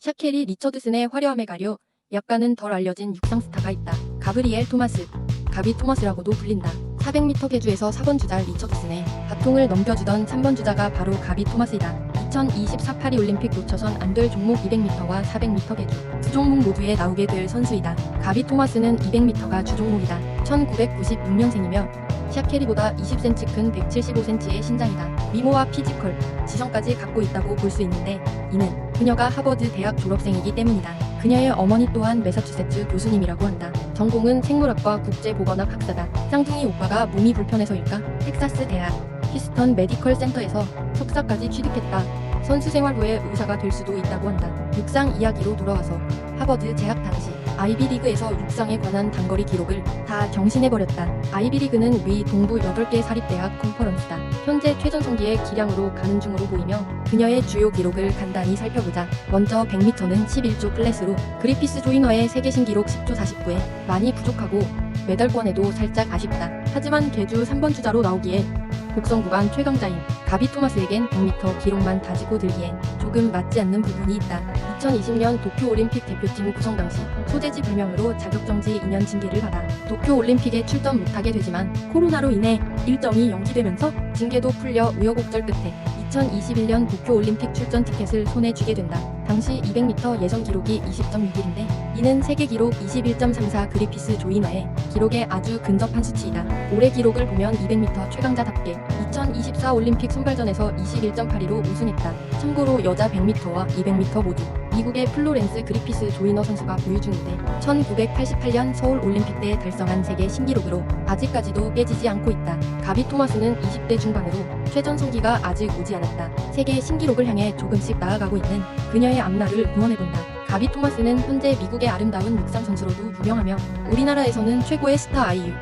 샤케리 리처드슨의 화려함에 가려 약간은 덜 알려진 육상 스타가 있다. 가브리엘 토마스. 가비 토마스라고도 불린다. 400m 계주에서 4번 주자 리처드슨의 바통을 넘겨주던 3번 주자가 바로 가비 토마스이다. 2024 파리 올림픽 놓쳐선 안 될 종목 200m와 400m 계주 두 종목 모두에 나오게 될 선수이다. 가비 토마스는 200m가 주 종목이다. 1996년생이며 샤케리보다 20cm 큰 175cm의 신장이다. 미모와 피지컬, 지성까지 갖고 있다고 볼 수 있는데 이는 그녀가 하버드 대학 졸업생이기 때문이다. 그녀의 어머니 또한 매사추세츠 교수님이라고 한다. 전공은 생물학과 국제보건학 학사다. 쌍둥이 오빠가 몸이 불편해서일까? 텍사스 대학 히스턴 메디컬 센터에서 석사까지 취득했다. 선수 생활 후에 의사가 될 수도 있다고 한다. 육상 이야기로 돌아와서 하버드 재학 당시 아이비리그에서 육상에 관한 단거리 기록을 다 경신해버렸다. 아이비리그는 위 동부 8개 사립대학 컨퍼런스다. 현재 최전 성기의 기량으로 가는 중으로 보이며 그녀의 주요 기록을 간단히 살펴보자. 먼저 100m는 11조 플랫으로 그리피스 조이너의 세계 신기록 10조 49에 많이 부족하고 메달권에도 살짝 아쉽다. 하지만 개주 3번 주자로 나오기에 곡선 구간 최강자인 가비 토마스에겐 100m 기록만 다지고 들기엔 조금 맞지 않는 부분이 있다. 2020년 도쿄올림픽 대표팀 구성 당시 소재지 불명으로 자격정지 2년 징계를 받아 도쿄올림픽에 출전 못하게 되지만 코로나로 인해 일정이 연기되면서 징계도 풀려 우여곡절 끝에 2021년 도쿄올림픽 출전 티켓을 손에 쥐게 된다. 당시 200m 예선 기록이 20.61인데 이는 세계 기록 21.34 그리피스 조이너의 기록에 아주 근접한 수치이다. 올해 기록을 보면 200m 최강자답게 2024 올림픽 선발전에서 21.82로 우승했다. 참고로 여자 100m와 200m 모두 미국의 플로렌스 그리피스 조이너 선수가 보유 중인데 1988년 서울 올림픽 때 달성한 세계 신기록으로 아직까지도 깨지지 않고 있다. 가비 토마스는 20대 중반으로 최전성기가 아직 오지 않았다. 세계 신기록을 향해 조금씩 나아가고 있는 그녀의 앞날을 응원해본다. 가비 토마스는 현재 미국의 아름다운 육상 선수로도 유명하며 우리나라에서는 최고의 스타 아이유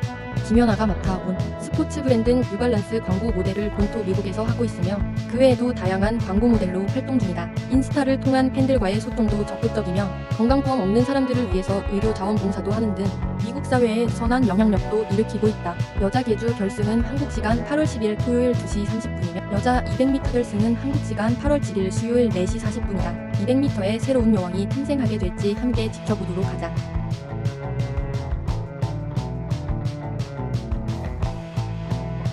김연아가 맡아온 스포츠 브랜드 뉴발란스 광고 모델을 본토 미국에서 하고 있으며 그 외에도 다양한 광고 모델로 활동 중이다. 인스타를 통한 팬들과의 소통도 적극적이며 건강보험 없는 사람들을 위해서 의료 자원봉사도 하는 등 미국 사회에 선한 영향력도 일으키고 있다. 여자 계주 결승은 한국 시간 8월 10일 토요일 2시 30분이며 여자 200m 결승은 한국 시간 8월 7일 수요일 4시 40분이다. 200m의 새로운 여왕이 탄생하게 될지 함께 지켜보도록 하자.